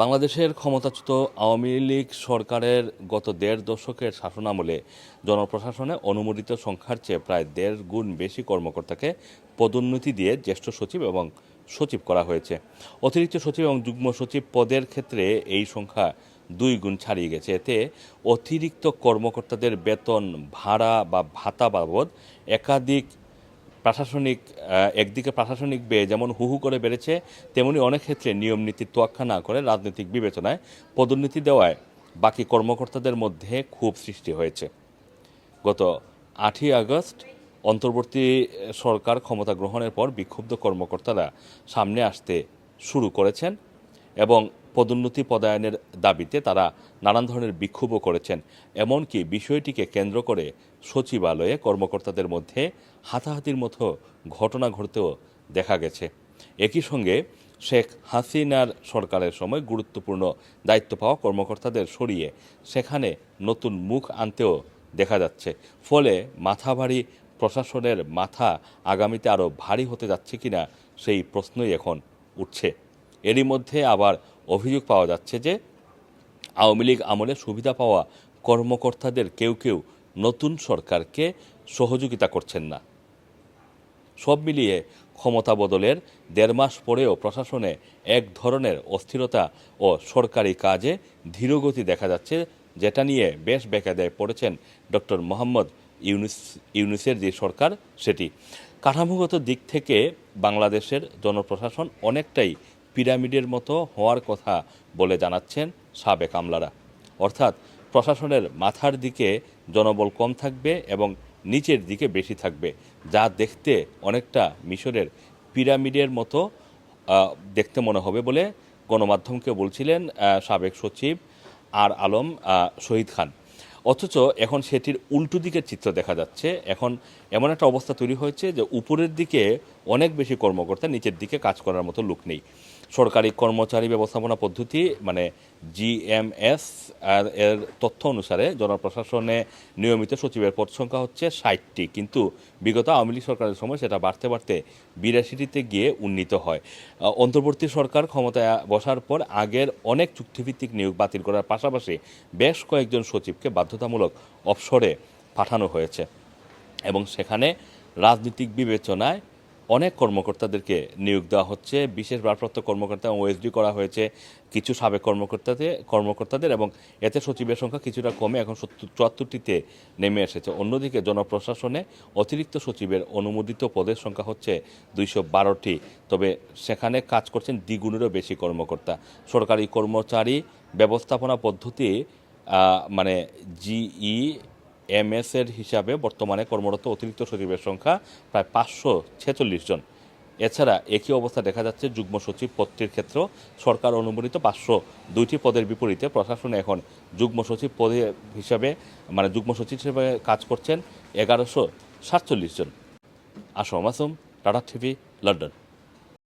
বাংলাদেশের ক্ষমতাচ্যুত আওয়ামী লীগ সরকারের গত দেড় দশকের শাসনামলে জনপ্রশাসনে অনুমোদিত সংখ্যার চেয়ে প্রায় দেড় গুণ বেশি কর্মকর্তাকে পদোন্নতি দিয়ে জ্যেষ্ঠ সচিব এবং সচিব করা হয়েছে। অতিরিক্ত সচিব এবং যুগ্ম সচিব পদের ক্ষেত্রে এই সংখ্যা দুই গুণ ছাড়িয়ে গেছে। এতে অতিরিক্ত কর্মকর্তাদের বেতন, ভাড়া বা ভাতা বাবদ একাধিক প্রশাসনিক একদিকে প্রশাসনিক ব্যয় যেমন হু হু করে বেড়েছে, তেমনি অনেক ক্ষেত্রে নিয়ম নীতি তোয়াক্কা না করে রাজনৈতিক বিবেচনায় পদোন্নতি দেওয়ায় বাকি কর্মকর্তাদের মধ্যে ক্ষোভ সৃষ্টি হয়েছে। গত আটই আগস্ট অন্তর্বর্তী সরকার ক্ষমতা গ্রহণের পর বিক্ষুব্ধ কর্মকর্তারা সামনে আসতে শুরু করেছেন এবং পদোন্নতি পদায়নের দাবিতে তারা নানান ধরনের বিক্ষোভও করেছেন। এমনকি বিষয়টিকে কেন্দ্র করে সচিবালয়ে কর্মকর্তাদের মধ্যে হাতাহাতির মতো ঘটনা ঘটতেও দেখা গেছে। একই সঙ্গে শেখ হাসিনার সরকারের সময় গুরুত্বপূর্ণ দায়িত্ব পাওয়া কর্মকর্তাদের সরিয়ে সেখানে নতুন মুখ আনতেও দেখা যাচ্ছে। ফলে মাথা ভারী প্রশাসনের মাথা আগামীতে আরও ভারী হতে যাচ্ছে কিনা সেই প্রশ্নই এখন উঠছে। এরই মধ্যে আবার অভিযোগ পাওয়া যাচ্ছে যে আওয়ামী লীগ আমলে সুবিধা পাওয়া কর্মকর্তাদের কেউ কেউ নতুন সরকারকে সহযোগিতা করছেন না। সব মিলিয়ে ক্ষমতা বদলের দেড় মাস পরেও প্রশাসনে এক ধরনের অস্থিরতা ও সরকারি কাজে ধীরগতি দেখা যাচ্ছে, যেটা নিয়ে বেশ বেকায়দায় পড়েছেন ডক্টর মোহাম্মদ ইউনুস, ইউনুসের যে সরকার, সেটি। কাঠামোগত দিক থেকে বাংলাদেশের জনপ্রশাসন অনেকটাই পিরামিডের মতো হওয়ার কথা বলে জানাচ্ছেন সাবেক আমলারা। অর্থাৎ প্রশাসনের মাথার দিকে জনবল কম থাকবে এবং নিচের দিকে বেশি থাকবে, যা দেখতে অনেকটা মিশরের পিরামিডের মতো দেখতে মনে হবে বলে গণমাধ্যমকে বলছিলেন সাবেক সচিব আর আলম শহীদ খান। অথচ এখন সেটির উল্টো দিকের চিত্র দেখা যাচ্ছে। এখন এমন একটা অবস্থা তৈরি হয়েছে যে উপরের দিকে অনেক বেশি কর্মকর্তা নিচের দিকে কাজ করার মতো লোক নেই। সরকারি কর্মচারী ব্যবস্থাপনা পদ্ধতি মানে জিএমএস এর তথ্য অনুসারে জনপ্রশাসনে নিয়মিত সচিবের পদ সংখ্যা হচ্ছে ষাটটি। কিন্তু বিগত আওয়ামী লীগ সরকারের সময় সেটা বাড়তে বাড়তে বিরাশিটিতে গিয়ে উন্নীত হয়। অন্তর্বর্তী সরকার ক্ষমতায় বসার পর আগের অনেক চুক্তিভিত্তিক নিয়োগ বাতিল করার পাশাপাশি বেশ কয়েকজন সচিবকে বাধ্যতামূলক অবসরে পাঠানো হয়েছে। এবং সেখানে রাজনৈতিক বিবেচনায় অনেক কর্মকর্তাদেরকে নিয়োগ দেওয়া হচ্ছে। বিশেষ ভারপ্রাপ্ত কর্মকর্তা এবং ওএসডি করা হয়েছে কিছু সাবেক কর্মকর্তাদের কর্মকর্তাদের এবং এতে সচিবের সংখ্যা কিছুটা কমে এখন সত্তর চুয়াত্তরটিতে নেমে এসেছে। অন্যদিকে জনপ্রশাসনে অতিরিক্ত সচিবের অনুমোদিত পদের সংখ্যা হচ্ছে দুইশো বারোটি। তবে সেখানে কাজ করছেন দ্বিগুণেরও বেশি কর্মকর্তা। সরকারি কর্মচারী ব্যবস্থাপনা পদ্ধতি মানে জিই এমএস এর হিসাবে বর্তমানে কর্মরত অতিরিক্ত সচিবের সংখ্যা প্রায় পাঁচশো ছেচল্লিশ জন। এছাড়া একই অবস্থা দেখা যাচ্ছে যুগ্ম সচিব পদটির ক্ষেত্রেও। সরকার অনুমোদিত পাঁচশো দুইটি পদের বিপরীতে প্রশাসনে এখন যুগ্ম সচিব পদে হিসাবে মানে যুগ্ম সচিব হিসেবে কাজ করছেন এগারোশো সাতচল্লিশ জন। Assam Assam, tata TV, London.